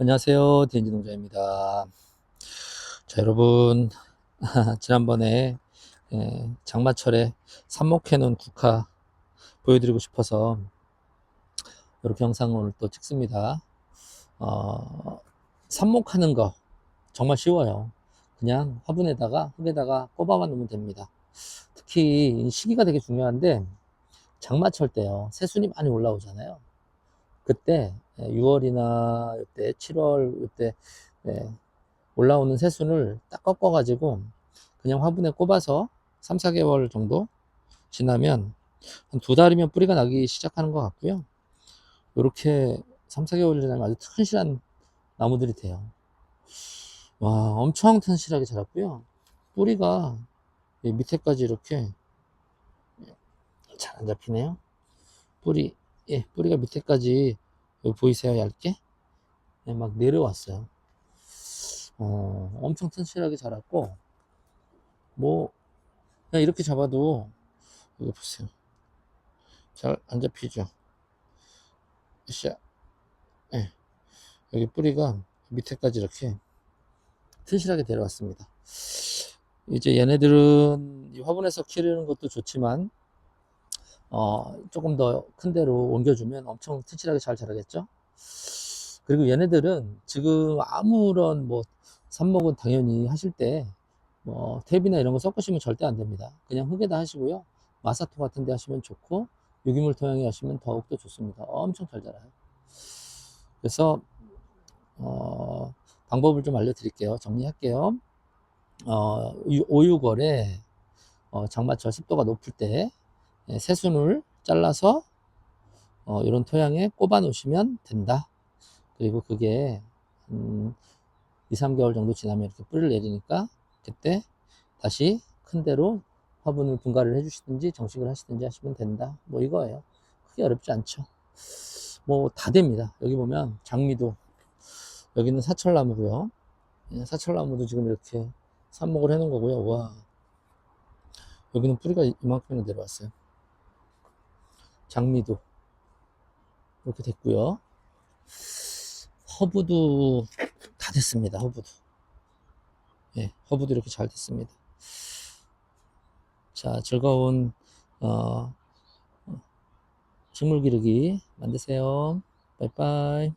안녕하세요. 디엔지 농장입니다. 자, 여러분. 지난번에 예, 장마철에 삽목해 놓은 국화 보여드리고 싶어서 이렇게 영상을 또 찍습니다. 어, 삽목하는 거 정말 쉬워요. 그냥 화분에다가 흙에다가 꼽아만 놓으면 됩니다. 특히 이 시기가 되게 중요한데 장마철 때요. 새순이 많이 올라오잖아요. 그때 6월이나 이때 7월 이때 예, 올라오는 새순을 딱 꺾어 가지고 그냥 화분에 꼽아서 3, 4개월 정도 지나면 한 두 달이면 뿌리가 나기 시작하는 것 같고요. 이렇게 3, 4개월 지나면 아주 튼실한 나무들이 돼요. 와, 엄청 튼실하게 자랐고요. 뿌리가 이 밑에까지 이렇게 잘 안 잡히네요. 뿌리, 예, 뿌리가 밑에까지 여기 보이세요? 얇게? 예, 막 내려왔어요. 어, 엄청 튼실하게 자랐고, 뭐, 그냥 이렇게 잡아도, 이거 보세요. 잘 안 잡히죠? 샤. 예. 여기 뿌리가 밑에까지 이렇게 튼실하게 내려왔습니다. 이제 얘네들은 이 화분에서 키우는 것도 좋지만, 어, 조금 더 큰 데로 옮겨주면 엄청 튼실하게 잘 자라겠죠? 그리고 얘네들은 지금 아무런 뭐 삽목은 당연히 하실 때 뭐 탭이나 이런 거 섞으시면 절대 안 됩니다. 그냥 흙에다 하시고요. 마사토 같은 데 하시면 좋고 유기물 토양에 하시면 더욱더 좋습니다. 엄청 잘 자라요. 그래서 어, 방법을 좀 알려드릴게요. 정리할게요. 어, 5, 6월에 어, 장마철 습도가 높을 때 예, 새순을 잘라서 어, 이런 토양에 꼽아 놓으시면 된다. 그리고 그게 음, 2, 3개월 정도 지나면 이렇게 뿌리를 내리니까 그때 다시 큰 데로 화분을 분갈이를 해주시든지 정식을 하시든지 하시면 된다. 뭐 이거예요. 크게 어렵지 않죠. 뭐 다 됩니다. 여기 보면 장미도 여기는 사철나무고요. 예, 사철나무도 지금 이렇게 삽목을 해놓은 거고요. 와 여기는 뿌리가 이만큼이나 내려왔어요. 장미도 이렇게 됐고요. 허브도 다 됐습니다. 허브도. 예, 허브도 이렇게 잘 됐습니다. 자, 즐거운 어, 식물 기르기 만드세요. 빠이빠이.